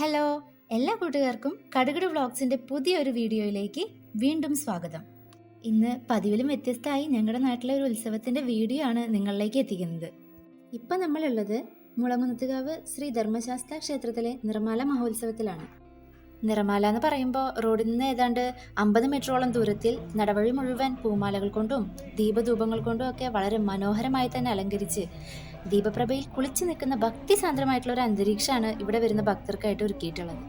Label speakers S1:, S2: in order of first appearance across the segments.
S1: Hello എല്ലാ കൂട്ടുകാർക്കും കടുകട് വ്ളോഗ്സിന്റെ പുതിയൊരു വീഡിയോയിലേക്ക് വീണ്ടും സ്വാഗതം. ഇന്ന് പതിവിലും വ്യത്യസ്തമായി ഞങ്ങളുടെ നാട്ടിലെ ഒരു ഉത്സവത്തിന്റെ വീഡിയോ ആണ് നിങ്ങളിലേക്ക് എത്തിക്കുന്നത്. ഇപ്പം നമ്മളുള്ളത് മുളങ്ങുന്നത്തുകാവ് ശ്രീ ധർമ്മശാസ്ത്ര ക്ഷേത്രത്തിലെ നിർമ്മാല മഹോത്സവത്തിലാണ്. നിറമാല എന്ന് പറയുമ്പോൾ റോഡിൽ നിന്ന് ഏതാണ്ട് അമ്പത് മീറ്ററോളം ദൂരത്തിൽ നടവഴി മുഴുവൻ പൂമാലകൾ കൊണ്ടും ദീപധൂപങ്ങൾ കൊണ്ടും ഒക്കെ വളരെ മനോഹരമായി തന്നെ അലങ്കരിച്ച് ദീപപ്രഭയിൽ കുളിച്ചു നിൽക്കുന്ന ഭക്തി സാന്ദ്രമായിട്ടുള്ള ഒരു അന്തരീക്ഷമാണ് ഇവിടെ വരുന്ന ഭക്തർക്കായിട്ട് ഒരുക്കിയിട്ടുള്ളത്.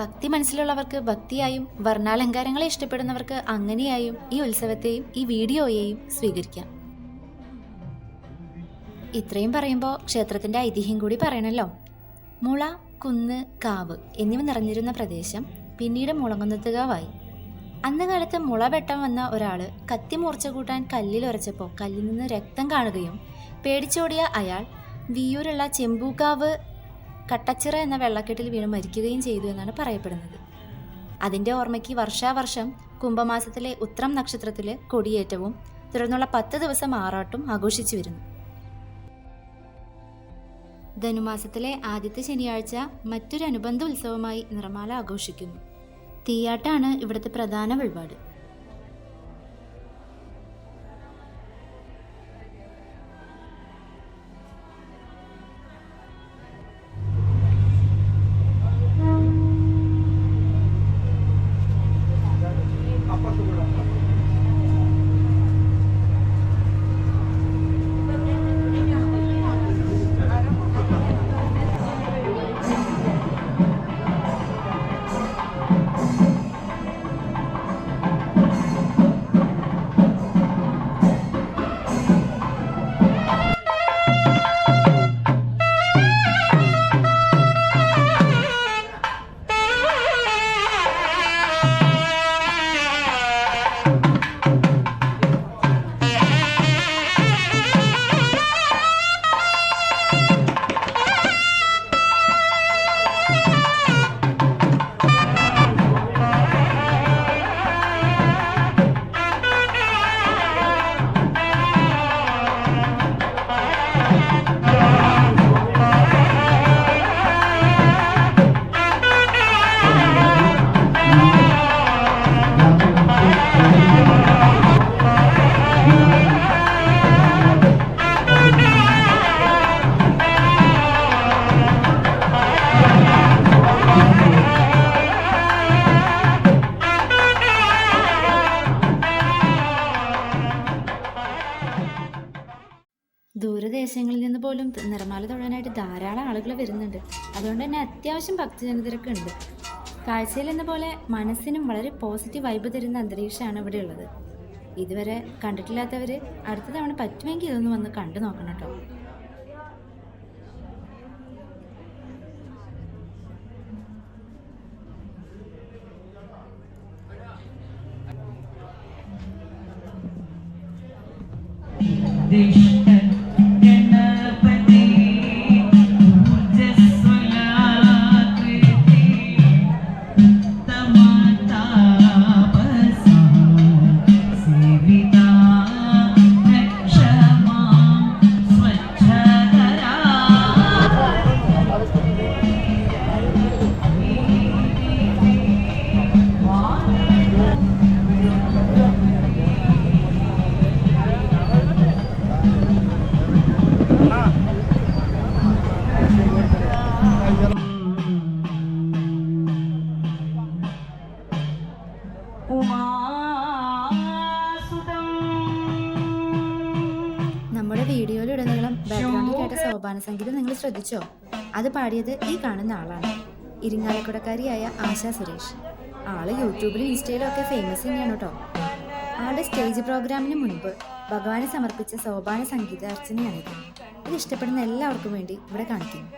S1: ഭക്തി മനസ്സിലുള്ളവർക്ക് ഭക്തിയായും വർണാലങ്കാരങ്ങളെ ഇഷ്ടപ്പെടുന്നവർക്ക് അങ്ങനെയായും ഈ ഉത്സവത്തെയും ഈ വീഡിയോയെയും സ്വീകരിക്കാം. ഇത്രയും പറയുമ്പോൾ ക്ഷേത്രത്തിന്റെ ഐതിഹ്യം കൂടി പറയണല്ലോ. മുള കുന്ന് കാവ് എന്നിവ നിറഞ്ഞിരുന്ന പ്രദേശം പിന്നീട് മുളങ്ങുന്നത്തുകാവായി അന്ന് കാലത്ത് മുള വെട്ടം വന്ന ഒരാൾ കത്തി മൂർച്ച കൂട്ടാൻ കല്ലിൽ ഉരച്ചപ്പോൾ കല്ലിൽ നിന്ന് രക്തം കാണുകയും പേടിച്ചോടിയ അയാൾ വിയൂരുള്ള ചെമ്പൂക്കാവ് കട്ടച്ചിറ എന്ന വെള്ളക്കെട്ടിൽ വീണ് മരിക്കുകയും ചെയ്തു എന്നാണ് പറയപ്പെടുന്നത്. അതിന്റെ ഓർമ്മയ്ക്ക് വർഷാവർഷം കുംഭമാസത്തിലെ ഉത്രം നക്ഷത്രത്തിലെ കൊടിയേറ്റവും തുടർന്നുള്ള പത്ത് ദിവസം ആറാട്ടും ആഘോഷിച്ചു വരുന്നു. ധനുമാസത്തിലെ ആദ്യത്തെ ശനിയാഴ്ച മറ്റൊരു അനുബന്ധ ഉത്സവമായി നിറമാല ആഘോഷിക്കുന്നു. തീയാട്ടാണ് ഇവിടുത്തെ പ്രധാന വഴിപാട്. ദൂരദേശങ്ങളിൽ നിന്ന് പോലും നിറമാല തൊഴാനായിട്ട് ധാരാളം ആളുകൾ വരുന്നുണ്ട്. അതുകൊണ്ട് തന്നെ അത്യാവശ്യം ഭക്തജനതിരക്ക് ഉണ്ട് കാഴ്ചയിൽ എന്ന പോലെ മനസ്സിനും വളരെ പോസിറ്റീവ് വൈബ് തരുന്ന അന്തരീക്ഷമാണ് ഇവിടെ ഉള്ളത്. ഇതുവരെ കണ്ടിട്ടില്ലാത്തവർ അടുത്ത തവണ പറ്റുമെങ്കിൽ ഇതൊന്ന് വന്ന് കണ്ടു നോക്കണം കേട്ടോ. സോപാന സംഗീതം നിങ്ങൾ ശ്രദ്ധിച്ചോ? അത് പാടിയത് ഈ കാണുന്ന ആളാണ്. ഇരിങ്ങാലക്കുടക്കാരിയായ ആശാ സുരേഷ്. ആൾ യൂട്യൂബിലും ഇൻസ്റ്റയിലും ഒക്കെ ഫേമസ് തന്നെയാണ് കേട്ടോ ആളുടെ സ്റ്റേജ് പ്രോഗ്രാമിന് മുൻപ് ഭഗവാനെ സമർപ്പിച്ച സോപാന സംഗീത അർച്ചനയാണിത് ഇത്. ഇഷ്ടപ്പെടുന്ന എല്ലാവർക്കും വേണ്ടി ഇവിടെ കാണിക്കുന്നു.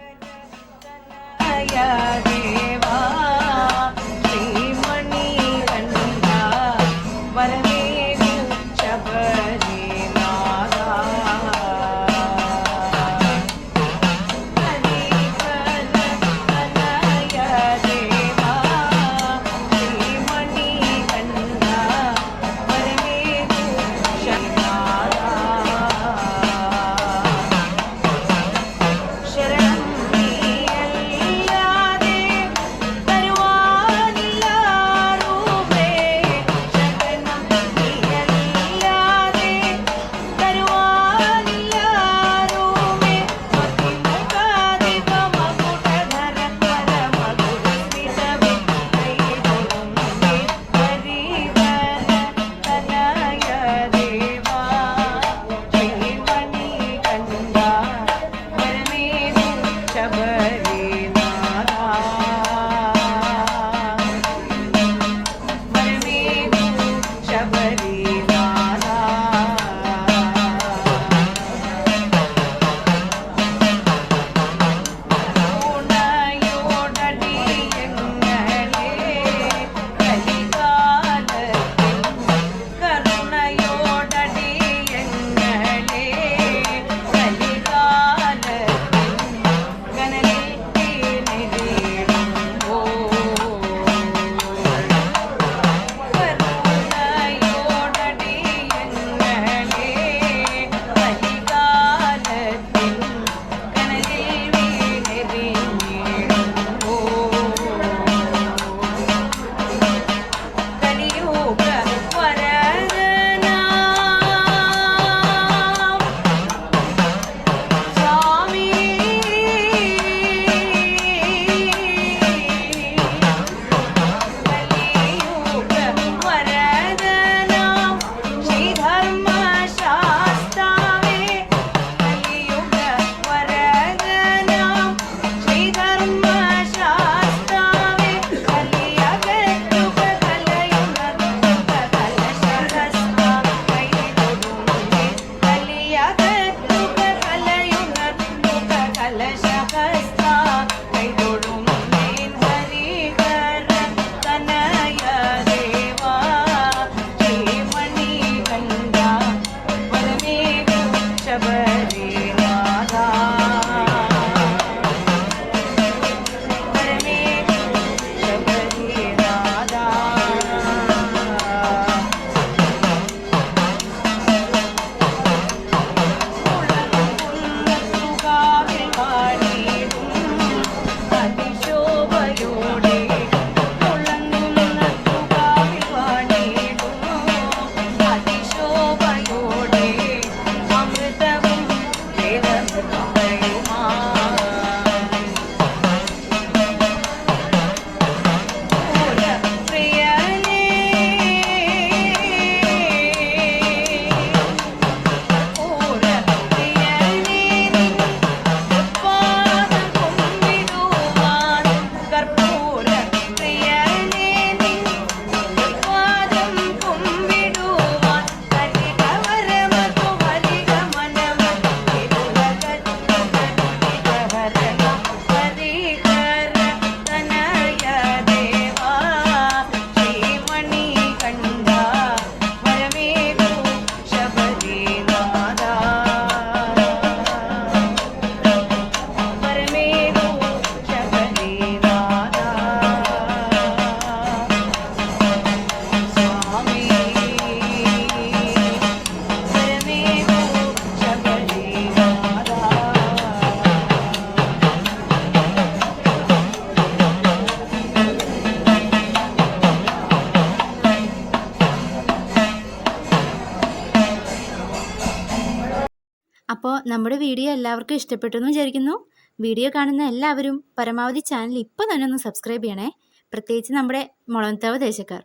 S1: നമ്മുടെ വീഡിയോ എല്ലാവർക്കും ഇഷ്ടപ്പെട്ടു എന്ന് വിചാരിക്കുന്നു. വീഡിയോ കാണുന്ന എല്ലാവരും പരമാവധി ചാനൽ ഇപ്പോൾ തന്നെ ഒന്ന് സബ്സ്ക്രൈബ് ചെയ്യണേ. പ്രത്യേകിച്ച് നമ്മുടെ മുളന്തവ ദേശക്കാർ.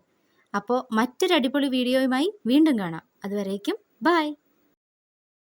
S1: അപ്പോൾ മറ്റൊരു അടിപൊളി വീഡിയോയുമായി വീണ്ടും കാണാം. അതുവരേക്കും ബായ്